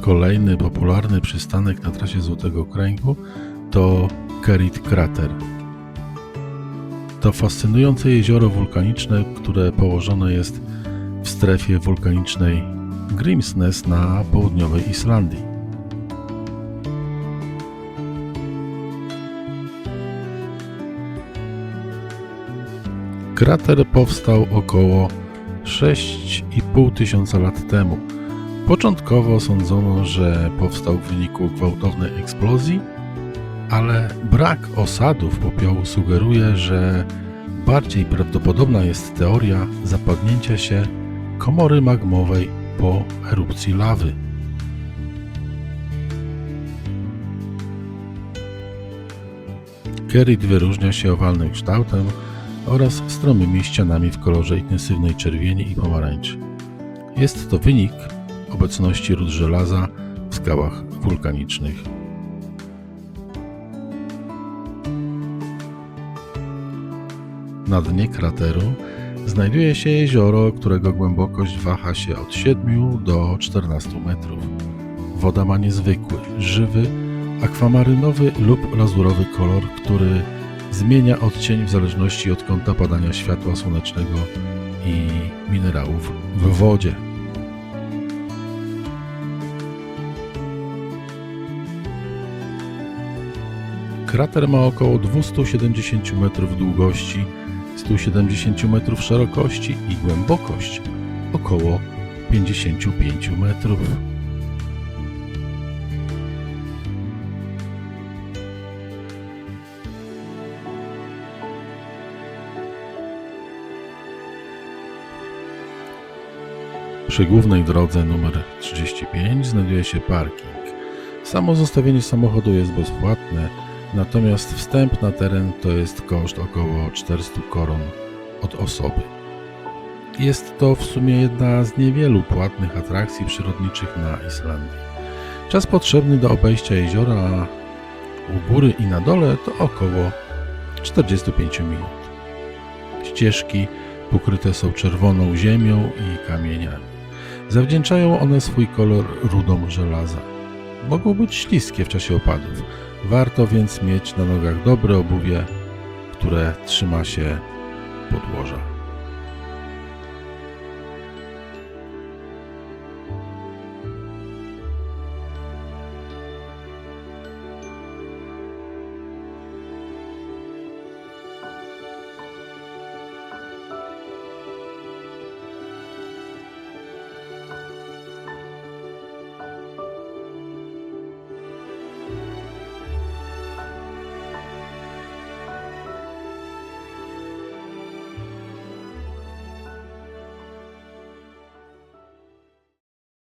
Kolejny popularny przystanek na trasie Złotego Kręgu to Kerit Crater. To fascynujące jezioro wulkaniczne, które położone jest w strefie wulkanicznej Grimsness na południowej Islandii. Krater powstał około 6,5 tysiąca lat temu. Początkowo sądzono, że powstał w wyniku gwałtownej eksplozji, ale brak osadów popiołu sugeruje, że bardziej prawdopodobna jest teoria zapadnięcia się komory magmowej po erupcji lawy. Kerit wyróżnia się owalnym kształtem oraz stromymi ścianami w kolorze intensywnej czerwieni i pomarańczy. Jest to wynik obecności ród żelaza w skałach wulkanicznych. Na dnie krateru znajduje się jezioro, którego głębokość waha się od 7 do 14 metrów. Woda ma niezwykły, żywy, akwamarynowy lub lazurowy kolor, który zmienia odcień w zależności od kąta padania światła słonecznego i minerałów w wodzie. Krater ma około 270 metrów długości, 170 metrów szerokości i głębokość około 55 metrów. Przy głównej drodze nr 35 znajduje się parking. Samo zostawienie samochodu jest bezpłatne, natomiast wstęp na teren to jest koszt około 400 koron od osoby. Jest to w sumie jedna z niewielu płatnych atrakcji przyrodniczych na Islandii. Czas potrzebny do obejścia jeziora u góry i na dole to około 45 minut. Ścieżki pokryte są czerwoną ziemią i kamieniami. Zawdzięczają one swój kolor rudom żelaza. Mogą być śliskie w czasie opadów. Warto więc mieć na nogach dobre obuwie, które trzyma się podłoża.